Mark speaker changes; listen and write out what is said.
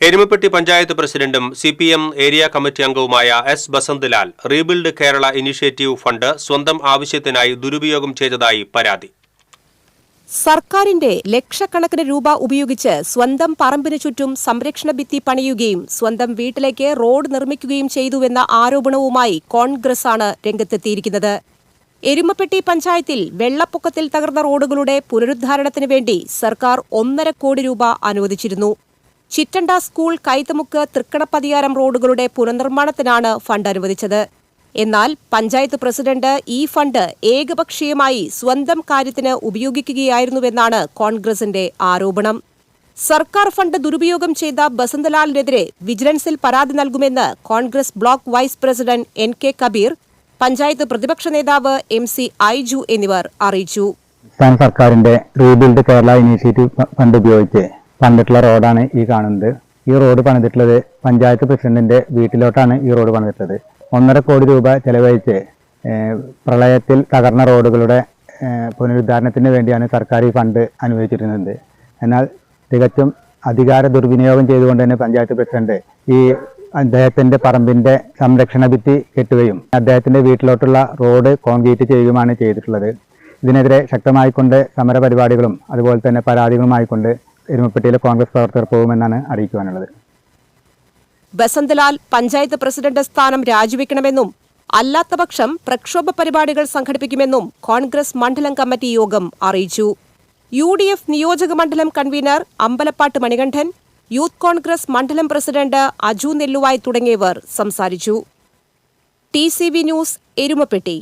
Speaker 1: എരുമപ്പെട്ടി പഞ്ചായത്ത് പ്രസിഡന്റും C P M area committee അംഗവുമായ S Basanthlal rebuild Kerala initiative fund സ്വന്തം ആവശ്യത്തിനായി ദുരുപയോഗം ചെയ്തതായി പരാതി.
Speaker 2: സർക്കാരിന്റെ ലക്ഷക്കണക്കിന് രൂപ ഉപയോഗിച്ച് സ്വന്തം പറമ്പിന് ചുറ്റും സംരക്ഷണ ഭിത്തി പണിയുകയും സ്വന്തം വീട്ടിലേക്ക് റോഡ് നിർമ്മിക്കുകയും ചെയ്തുവെന്ന ആരോപണവുമായി കോൺഗ്രസാണ് രംഗത്തെത്തിയിരിക്കുന്നത്. എരുമപ്പെട്ടി പഞ്ചായത്തിൽ വെള്ളപ്പൊക്കത്തിൽ തകർന്ന റോഡുകളുടെ പുനരുദ്ധാരണത്തിന് വേണ്ടി സർക്കാർ ഒന്നര കോടി രൂപ അനുവദിച്ചിരുന്നു. ചിറ്റണ്ട സ്കൂൾ കൈത്തമുക്ക് തൃക്കണപ്പതിയാരം റോഡുകളുടെ പുനർനിർമ്മാണത്തിനാണ് ഫണ്ട് അനുവദിച്ചത്. എന്നാൽ പഞ്ചായത്ത് പ്രസിഡന്റ് ഈ ഫണ്ട് ഏകപക്ഷീയമായി സ്വന്തം കാര്യത്തിന് ഉപയോഗിക്കുകയായിരുന്നുവെന്നാണ് കോൺഗ്രസിന്റെ ആരോപണം. സർക്കാർ ഫണ്ട് ദുരുപയോഗം ചെയ്ത ബസന്തലാലിനെതിരെ വിജിലൻസിൽ പരാതി നൽകുമെന്ന് Congress block vice president N K Kabeer panchayat പ്രതിപക്ഷ നേതാവ് എം സി ഐജു എന്നിവർ അറിയിച്ചു.
Speaker 3: സംസ്ഥാന സർക്കാരിന്റെ റീബിൽഡ് കേരള ഇനീഷ്യേറ്റീവ് ഫണ്ട് ഉപയോഗിച്ച് പണിതിട്ടുള്ള റോഡാണ് ഈ കാണുന്നത്. ഈ റോഡ് പണിതിട്ടുള്ളത് പഞ്ചായത്ത് പ്രസിഡന്റിന്റെ വീട്ടിലോട്ടാണ് ഈ റോഡ് പണിതിട്ടുള്ളത്. ഒന്നര കോടി രൂപ ചെലവഴിച്ച് പ്രളയത്തിൽ തകർന്ന റോഡുകളുടെ പുനരുദ്ധാരണത്തിന് വേണ്ടിയാണ് സർക്കാർ ഈ ഫണ്ട് അനുവദിച്ചിരുന്നത്. എന്നാൽ തികച്ചും അധികാര ദുർവിനിയോഗം ചെയ്തുകൊണ്ട് തന്നെ പഞ്ചായത്ത് പ്രസിഡന്റ് ഈ അദ്ദേഹത്തിന്റെ പറമ്പിന്റെ സംരക്ഷണ ഭിത്തി കെട്ടുകയും അദ്ദേഹത്തിന്റെ വീട്ടിലോട്ടുള്ള റോഡ് കോൺക്രീറ്റ് ചെയ്യുകയുമാണ് ചെയ്തിട്ടുള്ളത്. ഇതിനെതിരെ ശക്തമായിക്കൊണ്ട് സമരപരിപാടികളും അതുപോലെ തന്നെ പരാതികളുമായിക്കൊണ്ട് എരുമപ്പെട്ടിയിലെ കോൺഗ്രസ് പ്രവർത്തകർ പോകുമെന്നാണ് അറിയിക്കുവാനുള്ളത്.
Speaker 2: ബസന്തലാൽ പഞ്ചായത്ത് പ്രസിഡന്റ് സ്ഥാനം രാജിവെക്കണമെന്നും അല്ലാത്തപക്ഷം പ്രക്ഷോഭ പരിപാടികൾ സംഘടിപ്പിക്കുമെന്നും കോൺഗ്രസ് മണ്ഡലം കമ്മിറ്റി യോഗം അറിയിച്ചു. യു ഡി എഫ് നിയോജക മണ്ഡലം convener Ambalappattu Manikandan youth Congress മണ്ഡലം പ്രസിഡന്റ് അജു നെല്ലുവായ് തുടങ്ങിയവർ സംസാരിച്ചു. T C V news Erumapetty.